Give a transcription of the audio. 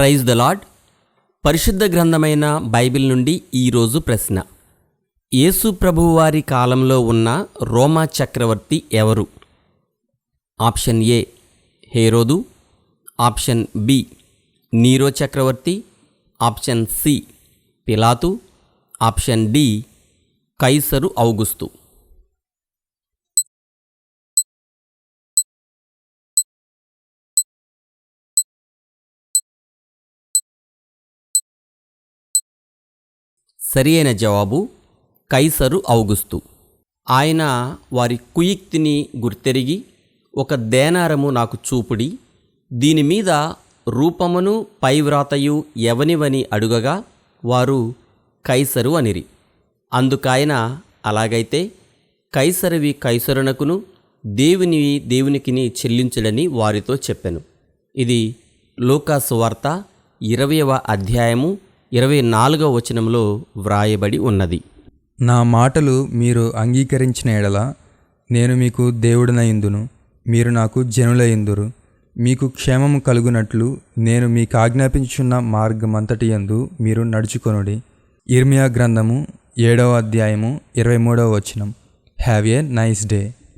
Praise the lord పరిశుద్ధ గ్రంథమైన Bible నుండి ఈరోజు ప్రశ్న. యేసు ప్రభువారి కాలంలో ఉన్న రోమా చక్రవర్తి ఎవరు? ఆప్షన్ ఏ హేరోదు. ఆప్షన్ బి నీరో చక్రవర్తి. ఆప్షన్ సి పిలాతు. ఆప్షన్ డి కైసరు ఔగుస్తు. సరి అయిన జవాబు కైసరు ఔగుస్తు. ఆయన వారి కుయుక్తిని గుర్తెరిగి ఒక దేనారము నాకు చూపుడి దీని మీద రూపమును పైవ్రాతయు ఎవనివని అడుగగా వారు కైసరు అనిరి. అందుకాయన అలాగైతే కైసరివి కైసరునకును దేవునివి దేవునికిని చెల్లించుడని వారితో చెప్పెను. ఇది లోకాసు వార్త ఇరవయవ అధ్యాయము ఇరవై నాలుగవ వచనంలో వ్రాయబడి ఉన్నది. నా మాటలు మీరు అంగీకరించిన ఎడల నేను మీకు దేవుడనయిందును మీరు నాకు జనులయిందురు మీకు క్షేమము కలుగునట్లు నేను మీకు ఆజ్ఞాపించున్న మార్గమంతటి యందు మీరు నడుచుకొనుడి. ఇర్మియా గ్రంథము ఏడవ అధ్యాయము ఇరవై మూడవ వచనం. Have a nice day